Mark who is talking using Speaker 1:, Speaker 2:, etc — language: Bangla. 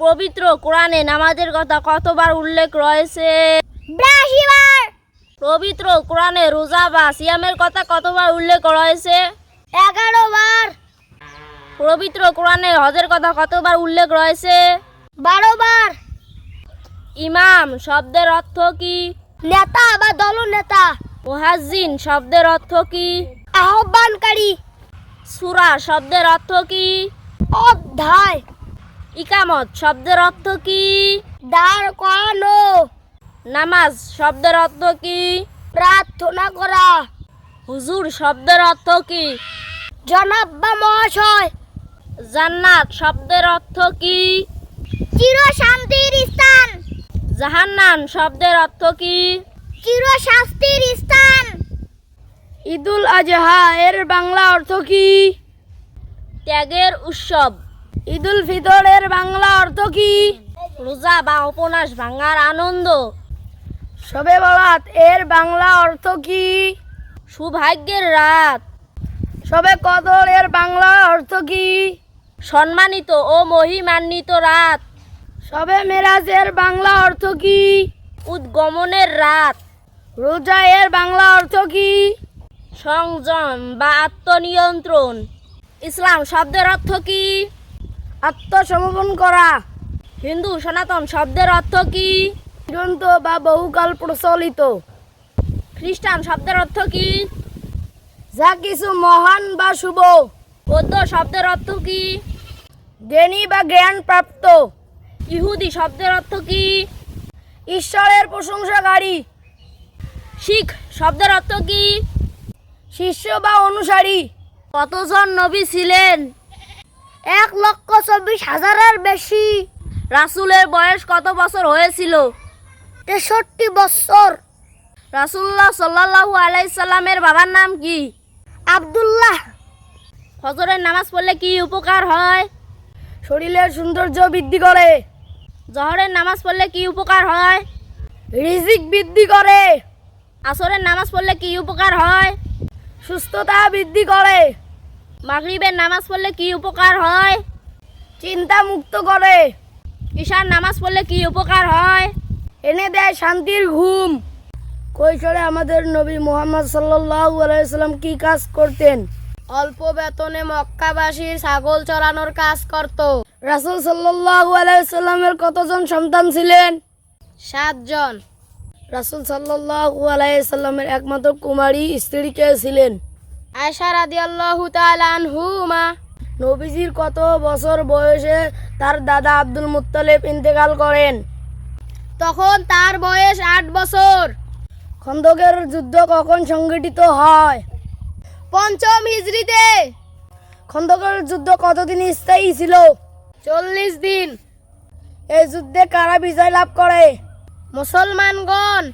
Speaker 1: পবিত্র কোরআনে নামাজের কথা কতবার উল্লেখ রয়েছে? পবিত্র কোরআনে রোজা বা সিয়ামের কথা কতবার উল্লেখ রয়েছে?
Speaker 2: এগারো বার
Speaker 1: পবিত্র কোরআনে হজের কথা কতবার উল্লেখ রয়েছে?
Speaker 2: বারো বার
Speaker 1: ইমাম শব্দের অর্থ কি?
Speaker 2: নেতা বা দলনেতা
Speaker 1: মুহাজ্জিন শব্দের অর্থ কি?
Speaker 2: আহ্বানকারী।
Speaker 1: সুরা শব্দের অর্থ কি?
Speaker 2: অধ্যায়।
Speaker 1: ইকামত শব্দের অর্থ কি?
Speaker 2: দাঁড় করানো।
Speaker 1: নামাজ শব্দের অর্থ কি?
Speaker 2: প্রার্থনা করা।
Speaker 1: হুজুর শব্দের অর্থ কি?
Speaker 2: জনাব বা মহাশয়।
Speaker 1: জান্নাত শব্দের অর্থ কি?
Speaker 2: চির শান্তির স্থান।
Speaker 1: জাহান্নাম শব্দের অর্থ কি?
Speaker 2: চির শাস্তির স্থান।
Speaker 1: ঈদুল আজহা এর বাংলা অর্থ কি? ত্যাগের উৎসব। ঈদুল ফিতরের বাংলা অর্থ কি? রোজা বা উপন্যাস ভাঙার আনন্দ।
Speaker 2: সবে বরাত, এর বাংলা অর্থ কি?
Speaker 1: সৌভাগ্যের রাত।
Speaker 2: সবে কদর, এর বাংলা অর্থ কি?
Speaker 1: সম্মানিত ও মহিমান্বিত রাত।
Speaker 2: সবে মেরাজের বাংলা অর্থ কি?
Speaker 1: উদ্গমনের রাত।
Speaker 2: রোজা, এর বাংলা অর্থ কি?
Speaker 1: সংযম বা আত্মনিয়ন্ত্রণ। ইসলাম শব্দের অর্থ কি?
Speaker 2: আত্মসমর্পণ করা।
Speaker 1: হিন্দু সনাতন শব্দের অর্থ কি?
Speaker 2: চিরন্ত বা বহুকাল প্রচলিত।
Speaker 1: খ্রিস্টান শব্দের অর্থ কি?
Speaker 2: যা কিছু মহান বা শুভ।
Speaker 1: বৌদ্ধ শব্দের অর্থ কি?
Speaker 2: জ্ঞানী বা জ্ঞান প্রাপ্ত
Speaker 1: ইহুদি শব্দের অর্থ কি?
Speaker 2: ঈশ্বরের প্রশংসাকারী।
Speaker 1: শিখ শব্দের অর্থ কি?
Speaker 2: শিষ্য বা অনুসারী।
Speaker 1: কতজন নবী ছিলেন?
Speaker 2: এক লক্ষ চব্বিশ হাজারের বেশি।
Speaker 1: রাসূলের বয়স কত বছর হয়েছিল?
Speaker 2: তেষট্টি বছর।
Speaker 1: রাসূলুল্লাহ সাল্লাল্লাহু আলাইহি সাল্লামের বাবার নাম কি?
Speaker 2: আব্দুল্লাহ।
Speaker 1: ফজরের নামাজ পড়লে কি উপকার হয়?
Speaker 2: শরীরের সৌন্দর্য বৃদ্ধি করে।
Speaker 1: জহরের নামাজ পড়লে কি উপকার হয়?
Speaker 2: রিজিক বৃদ্ধি করে।
Speaker 1: আসরের নামাজ পড়লে কি উপকার হয়?
Speaker 2: সুস্থতা বৃদ্ধি করে।
Speaker 1: মাগরিবের নামাজ পড়লে কি উপকার হয়?
Speaker 2: চিন্তা মুক্ত করে।
Speaker 1: ঈশার নামাজ পড়লে কি উপকার হয়?
Speaker 2: এনে দেয় শান্তির ঘুম। কৈশোরে আমাদের নবী মোহাম্মদ সাল্লাম কি কাজ করতেন?
Speaker 1: অল্প বেতনে মক্কাবাসীর ছাগল চড়ানোর কাজ করত।
Speaker 2: রাসূল সাল্লামের কতজন সন্তান ছিলেন?
Speaker 1: সাতজন।
Speaker 2: রাসূল সাল্লাল্লাহু আলাইহি সাল্লামের একমাত্র কুমারী স্ত্রী কে ছিলেন?
Speaker 1: আয়সা রাদিয়াল্লাহু তাআলা আনহুমা।
Speaker 2: নবীজির কত বছর বয়সে তার দাদা আব্দুল মুত্তালিব ইন্তেকাল করেন।
Speaker 1: তখন তার বয়স আট বছর।
Speaker 2: খন্দকের যুদ্ধ কখন সংগঠিত হয়?
Speaker 1: পঞ্চম হিজরিতে
Speaker 2: খন্দকের যুদ্ধ কতদিন স্থায়ী ছিল?
Speaker 1: চল্লিশ দিন।
Speaker 2: এই যুদ্ধে কারা বিজয় লাভ করে?
Speaker 1: মুসলমানগণ।